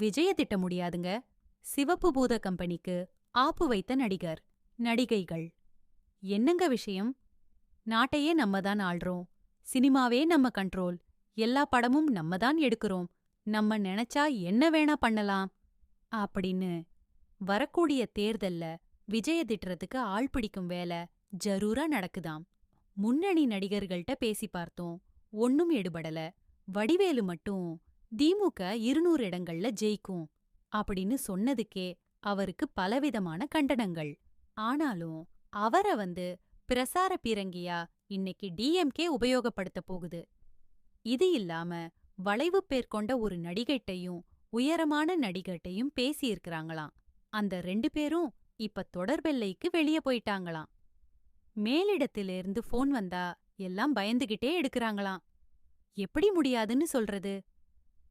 விஜய திட்ட முடியாதுங்க. சிவப்பு பூத கம்பெனிக்கு ஆப்பு வைத்த நடிகர் நடிகைகள். என்னங்க விஷயம்? நாட்டையே நம்ம தான் ஆள்றோம். சினிமாவே நம்ம கண்ட்ரோல். எல்லா படமும் நம்ம தான் எடுக்கிறோம். நம்ம நினைச்சா என்ன வேணா பண்ணலாம். அப்படின்னு வரக்கூடிய தேர்தல்ல விஜய திட்டுறதுக்கு ஆள் பிடிக்கும் வேலை ஜரூரா நடக்குதாம். முன்னணி நடிகர்கள்ட்ட பேசி பார்த்தோம். ஒன்னும் எடுபடல. வடிவேலு மட்டும் திமுக இருநூறு இடங்கள்ல ஜெயிக்கும் அப்படின்னு சொன்னதுக்கே அவருக்கு பலவிதமான கண்டனங்கள். ஆனாலும் அவர வந்து பிரசார பீரங்கியா இன்னைக்கு டிஎம்கே உபயோகப்படுத்த போகுது. இது இல்லாம வளைவு பேர் கொண்ட ஒரு நடிகட்டையும் உயரமான நடிகட்டையும் பேசியிருக்கிறாங்களாம். அந்த ரெண்டு பேரும் இப்ப தொடர்பெல்லைக்கு வெளியே போயிட்டாங்களாம். மேலிடத்திலிருந்து ஃபோன் வந்தா எல்லாம் பயந்துகிட்டே எடுக்கறாங்களாம். எப்படி முடியாதுன்னு சொல்றது?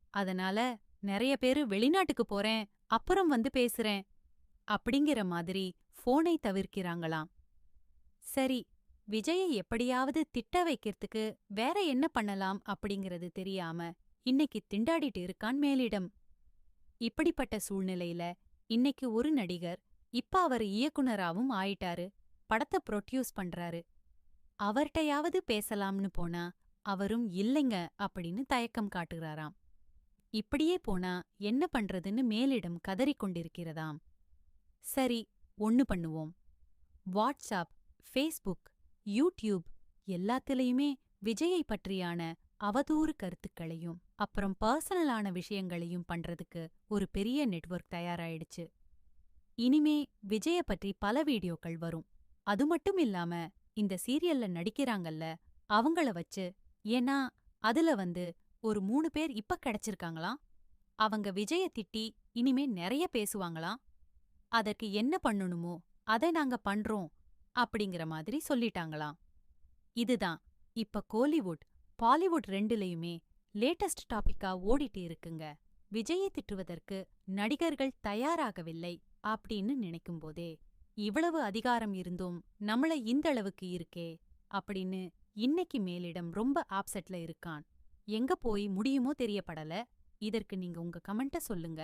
அதனால நிறைய பேரு வெளிநாட்டுக்கு போறேன் அப்புறம் வந்து பேசுறேன் அப்படிங்கிற மாதிரி ஃபோனை தவிர்க்கிறாங்களாம். சரி விஜயை எப்படியாவது திட்ட வைக்கிறதுக்கு வேற என்ன பண்ணலாம் அப்படிங்கிறது தெரியாம இன்னைக்கு திண்டாடிட்டு இருக்கான் மேலிடம். இப்படிப்பட்ட சூழ்நிலையில இன்னைக்கு ஒரு நடிகர் இப்ப அவர் இயக்குனராவும் ஆயிட்டாரு படத்தை ப்ரொடியூஸ் பண்றாரு. அவர்கிட்டயாவது பேசலாம்னு போனா அவரும் இல்லைங்க அப்படின்னு தயக்கம் காட்டுகிறாராம் இப்படியே போனா என்ன பண்றதுன்னு மேலிடம் கதறிக் கொண்டிருக்கிறதாம். சரி ஒன்னு பண்ணுவோம். வாட்ஸ்அப் ஃபேஸ்புக் யூடியூப் எல்லாத்துலயுமே விஜயை பற்றியான அவதூறு கருத்துக்களையும் அப்புறம் பர்சனலான விஷயங்களையும் பண்றதுக்கு ஒரு பெரிய நெட்வொர்க் தயாராயிடுச்சு. இனிமே விஜய பற்றி பல வீடியோக்கள் வரும். அது மட்டும் இல்லாம இந்த சீரியல்ல நடிக்கிறாங்கல்ல அவங்கள வச்சு ஏன்னா அதுல வந்து ஒரு மூணு பேர் இப்ப கிடைச்சிருக்காங்களாம் அவங்க விஜய திட்டி இனிமே நிறைய பேசுவாங்களாம் அதற்கு என்ன பண்ணணுமோ அதை நாங்க பண்றோம் அப்படிங்கிற மாதிரி சொல்லிட்டாங்களாம் இதுதான். இப்ப கோலிவுட் பாலிவுட் ரெண்டுலயுமே லேட்டஸ்ட் டாபிக்கா ஓடிட்டு இருக்குங்க. விஜயை திட்டுவதற்கு நடிகர்கள் தயாராகவில்லை அப்படின்னு நினைக்கும்போதே இவ்வளவு அதிகாரம் இருந்தும் நம்மள இந்த அளவுக்கு இருக்கே அப்படின்னு இன்னைக்கு மேலிடம் ரொம்ப ஆப்செட்ல இருக்கான். எங்க போய் முடியுமோ தெரியப்படல. இதற்கு நீங்க உங்க கமெண்ட்ட சொல்லுங்க.